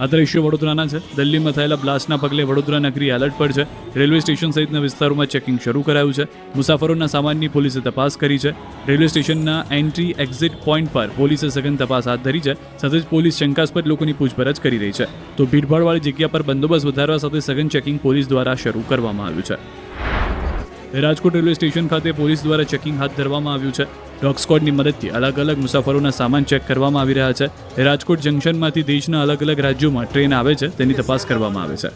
આ દ્રશ્યો વડોદરાના છે. દિલ્હીમાં થયેલા બ્લાસ્ટના પગલે વડોદરા નગરી એલર્ટ પર છે. રેલવે સ્ટેશન સહિતના વિસ્તારોમાં ચેકિંગ શરૂ કરાયું છે. મુસાફરોના સામાનની પોલીસે તપાસ કરી છે. રેલવે સ્ટેશનના એન્ટ્રી એક્ઝિટ પોઈન્ટ પર પોલીસે સઘન તપાસ હાથ ધરી છે. સાથે જ પોલીસ શંકાસ્પદ લોકોની પૂછપરછ કરી રહી છે. તો ભીડભાડવાળી જગ્યા પર બંદોબસ્ત વધારવા સાથે સઘન ચેકિંગ પોલીસ દ્વારા શરૂ કરવામાં આવ્યું છે. રાજકોટ રેલવે સ્ટેશન ખાતે પોલીસ દ્વારા ચેકિંગ હાથ ધરવામાં આવ્યું છે. ડોગ સ્કોડની મદદથી અલગ અલગ મુસાફરોના સામાન ચેક કરવામાં આવી રહ્યા છે. રાજકોટ જંકશનમાંથી દેશના અલગ અલગ રાજ્યોમાં ટ્રેન આવે છે, તેની તપાસ કરવામાં આવે છે.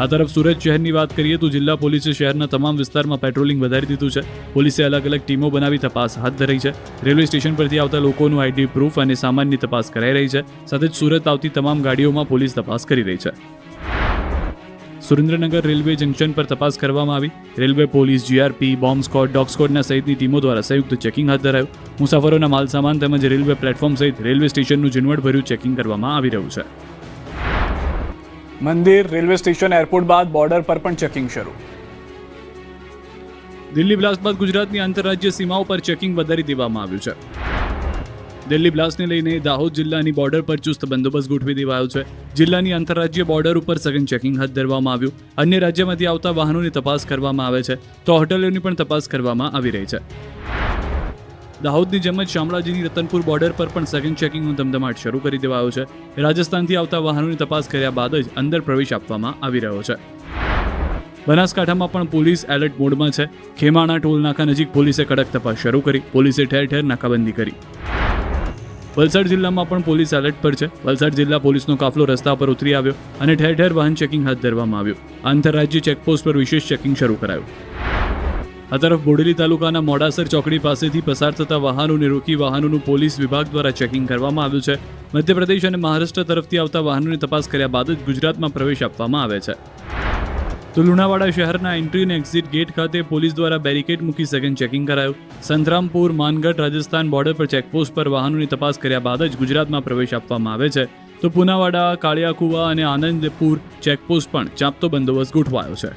આ તરફ સુરત શહેરની વાત કરીએ તો જિલ્લા પોલીસે શહેરના તમામ વિસ્તારમાં પેટ્રોલિંગ વધારી દીધું છે. પોલીસે અલગ અલગ ટીમો બનાવી તપાસ હાથ ધરી છે. રેલવે સ્ટેશન પરથી આવતા લોકોનું આઈડી પ્રૂફ અને સામાનની તપાસ કરાઈ રહી છે. સાથે જ સુરત આવતી તમામ ગાડીઓમાં પોલીસ તપાસ કરી રહી છે. સુરેન્દ્રનગર રેલવે જંકશન પર તપાસ કરવામાં આવી. Railway police GRP bomb squad dog સ્કોડના સહિતની ટીમો દ્વારા સંયુક્ત ચેકિંગ હાથ ધરાયું. મુસાફરોના માલ સામાન તેમજ રેલવે પ્લેટફોર્મ સહિત રેલવે સ્ટેશનનું ઝીણવટભર્યું ચેકિંગ કરવામાં આવી રહ્યું છે. મંદિર રેલવે સ્ટેશન એરપોર્ટ બાદ બોર્ડર પર પણ ચેકિંગ શરૂ. દિલ્હી બ્લાસ્ટ બાદ ગુજરાતની આંતરરાજ્ય સીમાઓ પર ચેકિંગ વધારી દેવામાં આવ્યું છે. દિલ્હી બ્લાસ્ટને લઈને દાહોદ જિલ્લાની બોર્ડર પર ચુસ્ત બંદોબસ્ત ગોઠવી દેવાયો છે. જિલ્લાની આંતરરાજ્ય બોર્ડર ઉપર સઘન ચેકિંગ હાથ ધરવામાં આવ્યું. અન્ય રાજ્યમાંથી આવતા વાહનોની તપાસ કરવામાં આવે છે. તો હોટલોની પણ તપાસ કરવામાં આવી રહી છે. દાહોદની જેમ જ શામળાજીની રતનપુર બોર્ડર પર પણ સઘન ચેકિંગનો ધમધમાટ શરૂ કરી દેવાયો છે. રાજસ્થાનથી આવતા વાહનોની તપાસ કર્યા બાદ જ અંદર પ્રવેશ આપવામાં આવી રહ્યો છે. બનાસકાંઠામાં પણ પોલીસ એલર્ટ મોડમાં છે. ખેમાણા ટોલ નાકા નજીક પોલીસે કડક તપાસ શરૂ કરી. પોલીસે ઠેર ઠેર નાકાબંધી કરી. વલસાડ જિલ્લામાં પણ પોલીસ એલર્ટ પર છે. વલસાડ જિલ્લા પોલીસનો કાફલો રસ્તા પર ઉતરી આવ્યો અને ઠેર ઠેર વાહન ચેકિંગ હાથ ધરવામાં આવ્યું. આંતરરાજ્ય ચેકપોસ્ટ પર વિશેષ ચેકિંગ શરૂ કરાયું. આ તરફ બોડેલી તાલુકાના મોડાસર ચોકડી પાસેથી પસાર થતા વાહનોને રોકી વાહનોનું પોલીસ વિભાગ દ્વારા ચેકિંગ કરવામાં આવ્યું છે. મધ્યપ્રદેશ અને મહારાષ્ટ્ર તરફથી આવતા વાહનોની તપાસ કર્યા બાદ જ ગુજરાતમાં પ્રવેશ આપવામાં આવે છે. તો લુણાવાડા શહેરના એન્ટ્રી અને એક્ઝિટ ગેટ ખાતે પોલીસ દ્વારા બેરિકેડ મૂકી સઘન ચેકિંગ કરાયું. સંતરામપુર, માનગઢ, રાજસ્થાન બોર્ડર પર ચેકપોસ્ટ પર વાહનોની તપાસ કર્યા બાદ જ ગુજરાતમાં પ્રવેશ આપવામાં આવે છે. તો પુનાવાડા, કાળિયાકુવા અને આનંદપુર ચેકપોસ્ટ પણ ચાંપતો બંદોબસ્ત ગોઠવાયો છે.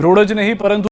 રોડ જ નહીં, પરંતુ